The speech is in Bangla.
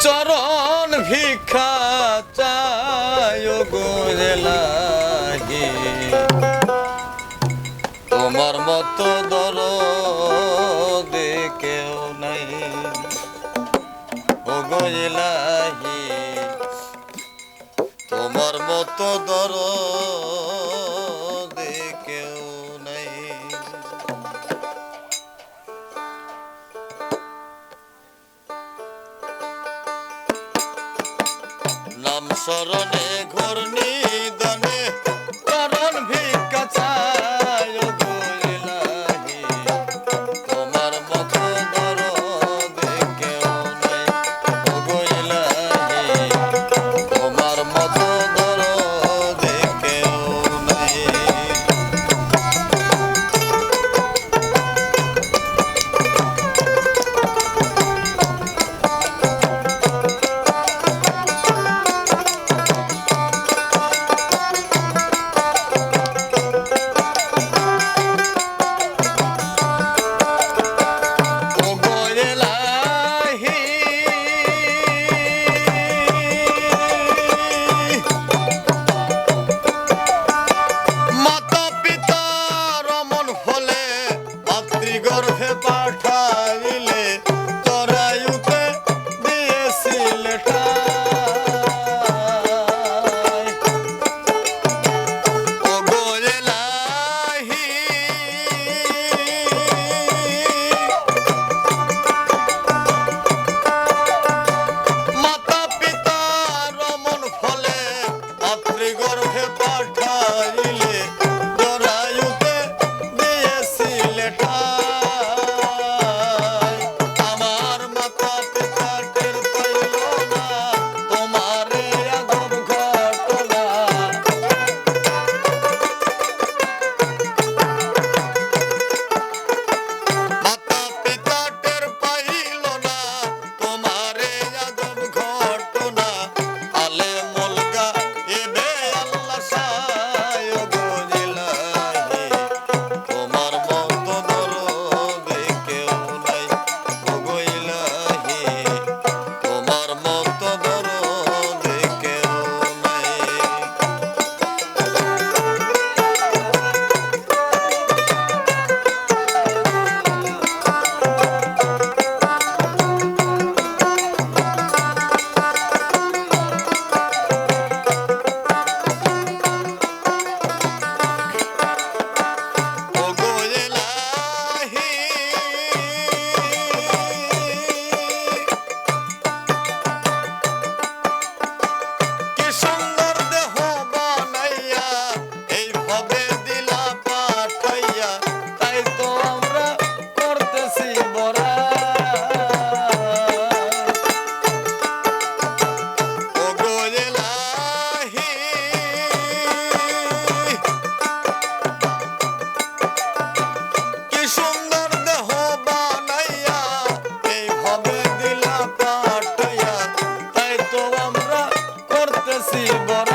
চরণ ভিক্ষা চায় গোজলাহি তোমার মতো দর কেউ নাই। গোজলাহি তোমার মতো দর কেউ নাই। zorrones. see, you, but.